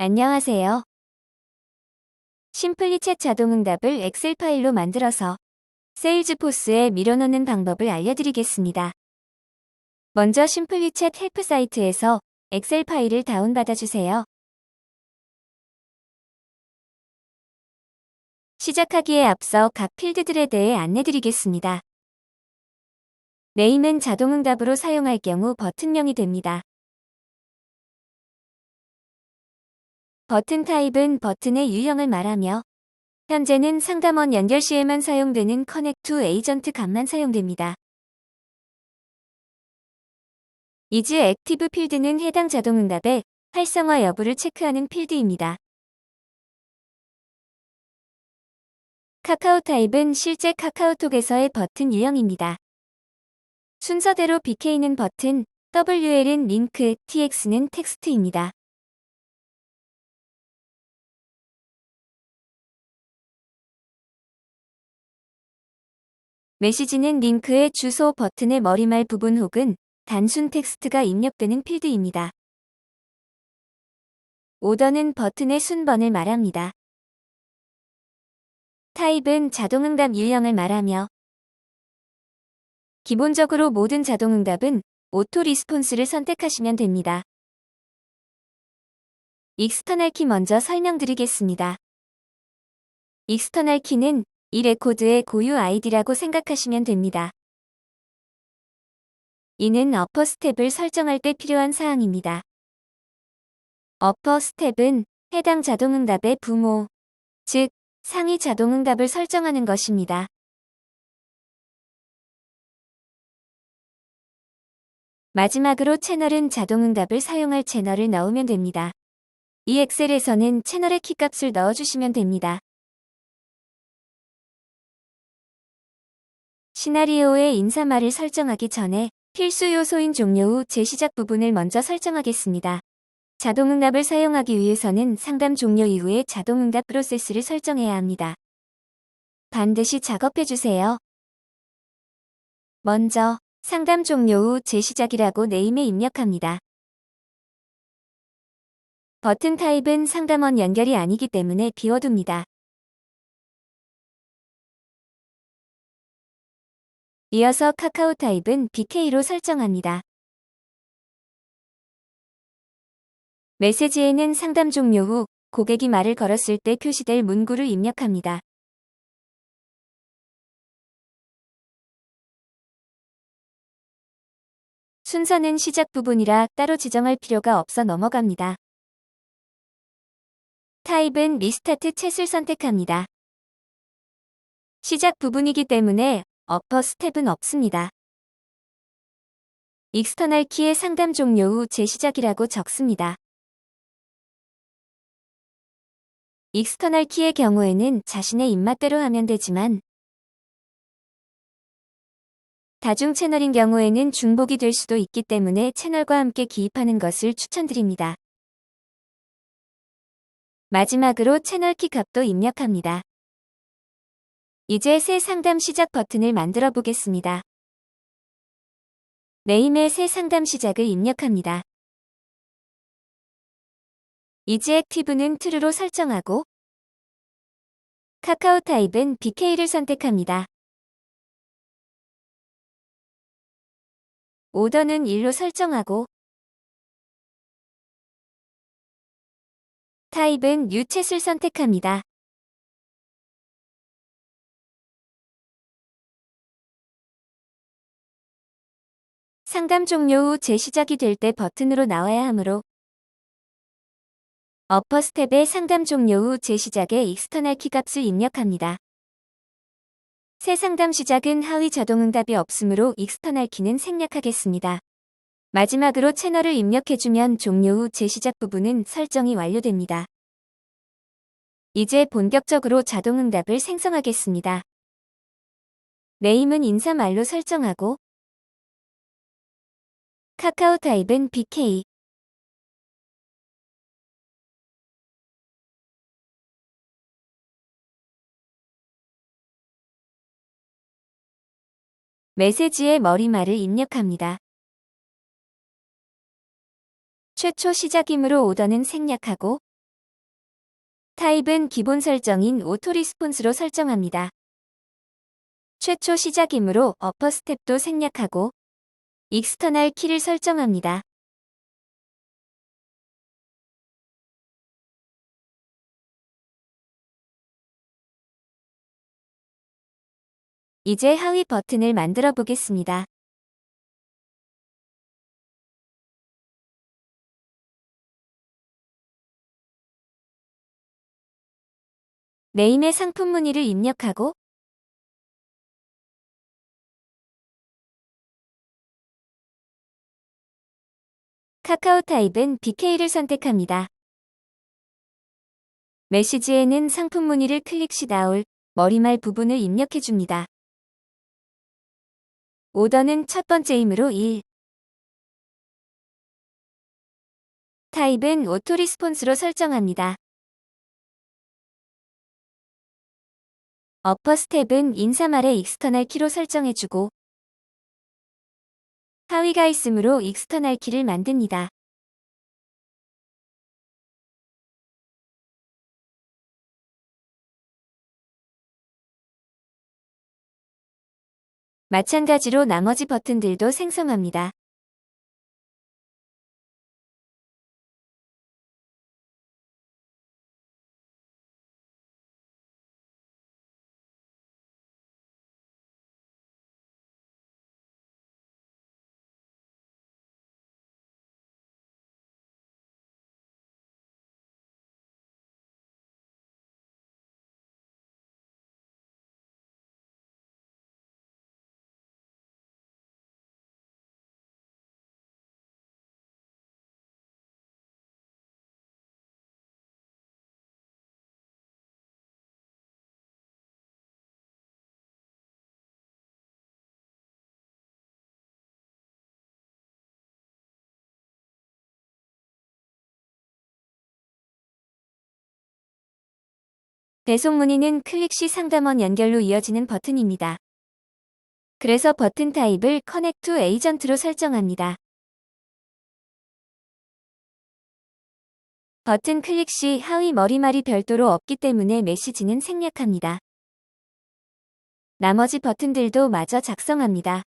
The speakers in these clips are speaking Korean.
안녕하세요. 심플리 챗 자동응답을 엑셀 파일로 만들어서 세일즈포스에 밀어넣는 방법을 알려드리겠습니다. 먼저 심플리 챗 헬프 사이트에서 엑셀 파일을 다운받아 주세요. 시작하기에 앞서 각 필드들에 대해 안내드리겠습니다. 네임은 자동응답으로 사용할 경우 버튼명이 됩니다. 버튼 타입은 버튼의 유형을 말하며 현재는 상담원 연결 시에만 사용되는 커넥 투 에이전트 값만 사용됩니다. 이즈 액티브 필드는 해당 자동응답의 활성화 여부를 체크하는 필드입니다. 카카오 타입은 실제 카카오톡에서의 버튼 유형입니다. 순서대로 BK는 버튼, WL은 링크, TX는 텍스트입니다. 메시지는 링크의 주소 버튼의 머리말 부분 혹은 단순 텍스트가 입력되는 필드입니다. 오더는 버튼의 순번을 말합니다. 타입은 자동응답 유형을 말하며 기본적으로 모든 자동응답은 오토 리스폰스를 선택하시면 됩니다. 익스터널 키 먼저 설명드리겠습니다. 익스터널 키는 이 레코드의 고유 아이디라고 생각하시면 됩니다. 이는 어퍼 스텝을 설정할 때 필요한 사항입니다. 어퍼 스텝은 해당 자동응답의 부모, 즉 상위 자동응답을 설정하는 것입니다. 마지막으로 채널은 자동응답을 사용할 채널을 넣으면 됩니다. 이 엑셀에서는 채널의 키값을 넣어주시면 됩니다. 시나리오의 인사말을 설정하기 전에 필수 요소인 종료 후 재시작 부분을 먼저 설정하겠습니다. 자동응답을 사용하기 위해서는 상담 종료 이후에 자동응답 프로세스를 설정해야 합니다. 반드시 작업해주세요. 먼저 상담 종료 후 재시작이라고 네임에 입력합니다. 버튼 타입은 상담원 연결이 아니기 때문에 비워둡니다. 이어서 카카오 타입은 BK로 설정합니다. 메시지에는 상담 종료 후 고객이 말을 걸었을 때 표시될 문구를 입력합니다. 순서는 시작 부분이라 따로 지정할 필요가 없어 넘어갑니다. 타입은 리스타트 챗을 선택합니다. 시작 부분이기 때문에 어퍼 스텝은 없습니다. 익스터널 키의 상담 종료 후 재시작이라고 적습니다. 익스터널 키의 경우에는 자신의 입맛대로 하면 되지만 다중 채널인 경우에는 중복이 될 수도 있기 때문에 채널과 함께 기입하는 것을 추천드립니다. 마지막으로 채널 키 값도 입력합니다. 이제 새 상담 시작 버튼을 만들어 보겠습니다. 네임의 새 상담 시작을 입력합니다. 이지 액티브는 true로 설정하고 카카오 타입은 BK를 선택합니다. 오더는 1로 설정하고 타입은 뉴챗을 선택합니다. 상담 종료 후 재시작이 될 때 버튼으로 나와야 하므로 어퍼 스텝의 상담 종료 후 재시작의 익스터널 키 값을 입력합니다. 새 상담 시작은 하위 자동응답이 없으므로 익스터널 키는 생략하겠습니다. 마지막으로 채널을 입력해주면 종료 후 재시작 부분은 설정이 완료됩니다. 이제 본격적으로 자동응답을 생성하겠습니다. 네임은 인사말로 설정하고 카카오 타입은 BK 메시지의 머리말을 입력합니다. 최초 시작이므로 오더는 생략하고 타입은 기본 설정인 오토 리스폰스로 설정합니다. 최초 시작이므로 어퍼 스텝도 생략하고 익스터널 키를 설정합니다. 이제 하위 버튼을 만들어 보겠습니다. 네임의 상품 문의를 입력하고 카카오 타입은 BK를 선택합니다. 메시지에는 상품 문의를 클릭 시 나올 머리말 부분을 입력해 줍니다. 오더는 첫 번째이므로 1. 타입은 오토 리스폰스로 설정합니다. 어퍼 스텝은 인사말의 익스터널 키로 설정해주고 하위가 있으므로 익스터널 키를 만듭니다. 마찬가지로 나머지 버튼들도 생성합니다. 배송 문의는 클릭 시 상담원 연결로 이어지는 버튼입니다. 그래서 버튼 타입을 커넥트 에이전트로 설정합니다. 버튼 클릭 시 하위 머리말이 별도로 없기 때문에 메시지는 생략합니다. 나머지 버튼들도 마저 작성합니다.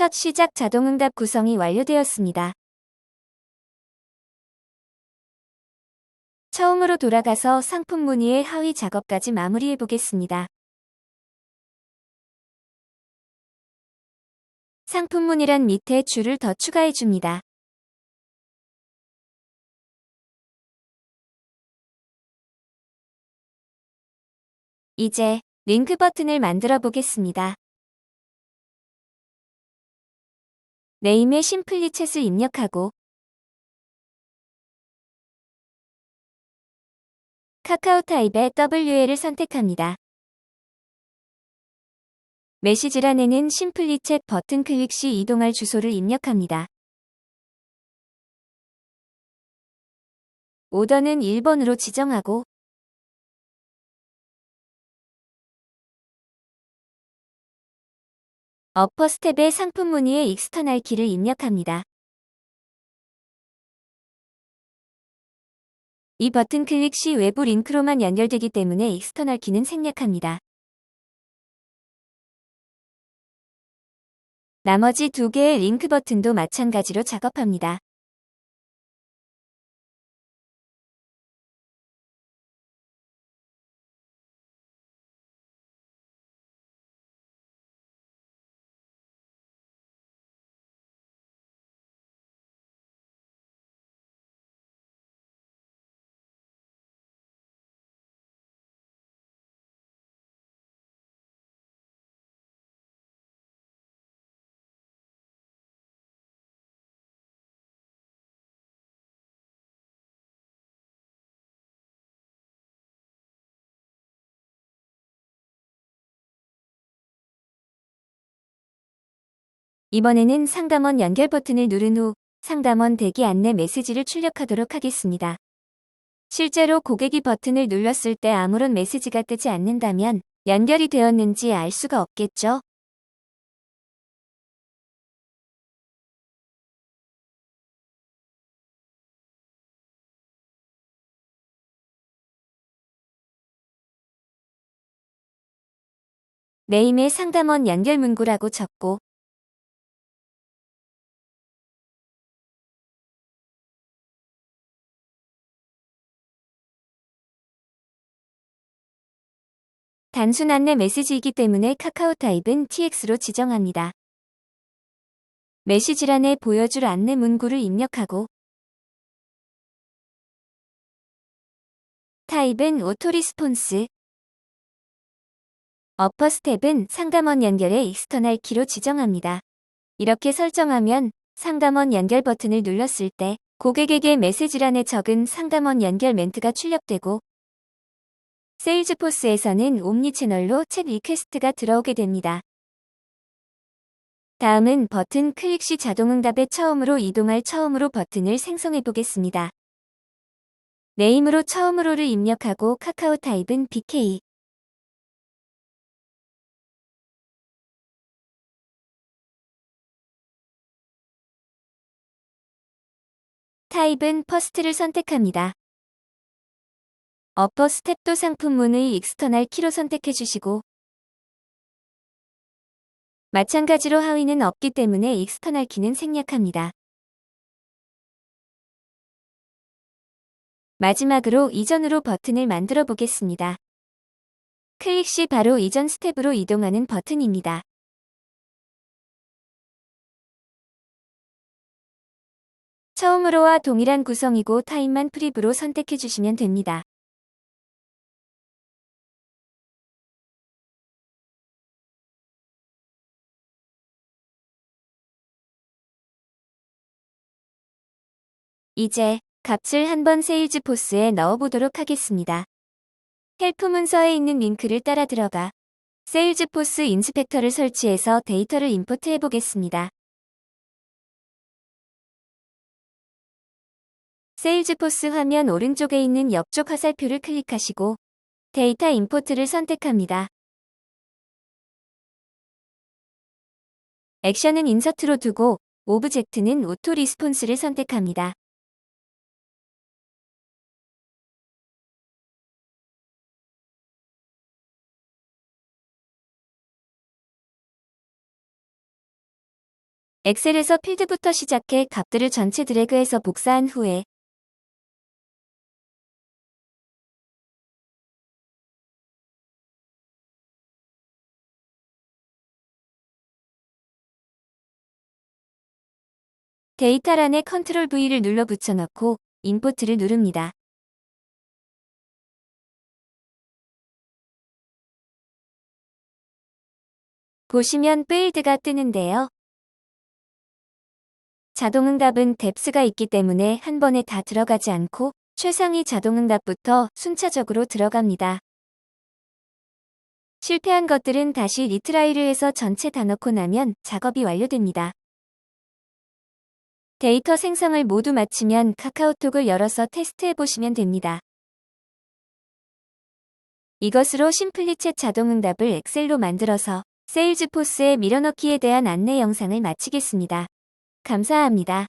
첫 시작 자동응답 구성이 완료되었습니다. 처음으로 돌아가서 상품 문의의 하위 작업까지 마무리해 보겠습니다. 상품 문의란 밑에 줄을 더 추가해 줍니다. 이제 링크 버튼을 만들어 보겠습니다. 네임에 심플리챗을 입력하고 카카오 타입의 WL을 선택합니다. 메시지란에는 심플리챗 버튼 클릭 시 이동할 주소를 입력합니다. 오더는 1번으로 지정하고 어퍼 스텝의 상품 문의에 익스터널 키를 입력합니다. 이 버튼 클릭 시 외부 링크로만 연결되기 때문에 익스터널 키는 생략합니다. 나머지 두 개의 링크 버튼도 마찬가지로 작업합니다. 이번에는 상담원 연결 버튼을 누른 후 상담원 대기 안내 메시지를 출력하도록 하겠습니다. 실제로 고객이 버튼을 눌렀을 때 아무런 메시지가 뜨지 않는다면 연결이 되었는지 알 수가 없겠죠? 네임에 상담원 연결 문구라고 적고 단순 안내 메시지이기 때문에 카카오 타입은 TX로 지정합니다. 메시지란에 보여줄 안내 문구를 입력하고 타입은 오토리스폰스 어퍼 스텝은 상담원 연결의 익스터널 키로 지정합니다. 이렇게 설정하면 상담원 연결 버튼을 눌렀을 때 고객에게 메시지란에 적은 상담원 연결 멘트가 출력되고 세일즈포스에서는 옴니 채널로 챗 리퀘스트가 들어오게 됩니다. 다음은 버튼 클릭 시 자동응답에 처음으로 이동할 처음으로 버튼을 생성해 보겠습니다. 네임으로 처음으로를 입력하고 카카오 타입은 BK 타입은 퍼스트를 선택합니다. 어퍼 스텝도 상품문의 익스터널 키로 선택해 주시고 마찬가지로 하위는 없기 때문에 익스터널 키는 생략합니다. 마지막으로 이전으로 버튼을 만들어 보겠습니다. 클릭 시 바로 이전 스텝으로 이동하는 버튼입니다. 처음으로와 동일한 구성이고 타입만 프리브로 선택해 주시면 됩니다. 이제 값을 한번 세일즈 포스에 넣어보도록 하겠습니다. 헬프 문서에 있는 링크를 따라 들어가 세일즈 포스 인스펙터를 설치해서 데이터를 임포트 해 보겠습니다. 세일즈포스 화면 오른쪽에 있는 옆쪽 화살표를 클릭하시고 데이터 임포트를 선택합니다. 액션은 인서트로 두고 오브젝트는 오토 리스폰스를 선택합니다. 엑셀에서 필드부터 시작해 값들을 전체 드래그해서 복사한 후에 데이터란에 컨트롤 V를 눌러 붙여넣고 임포트를 누릅니다. 보시면 필드가 뜨는데요. 자동응답은 뎁스가 있기 때문에 한 번에 다 들어가지 않고 최상위 자동응답부터 순차적으로 들어갑니다. 실패한 것들은 다시 리트라이를 해서 전체 다 넣고 나면 작업이 완료됩니다. 데이터 생성을 모두 마치면 카카오톡을 열어서 테스트해 보시면 됩니다. 이것으로 심플리챗 자동응답을 엑셀로 만들어서 세일즈포스에 밀어넣기에 대한 안내 영상을 마치겠습니다. 감사합니다.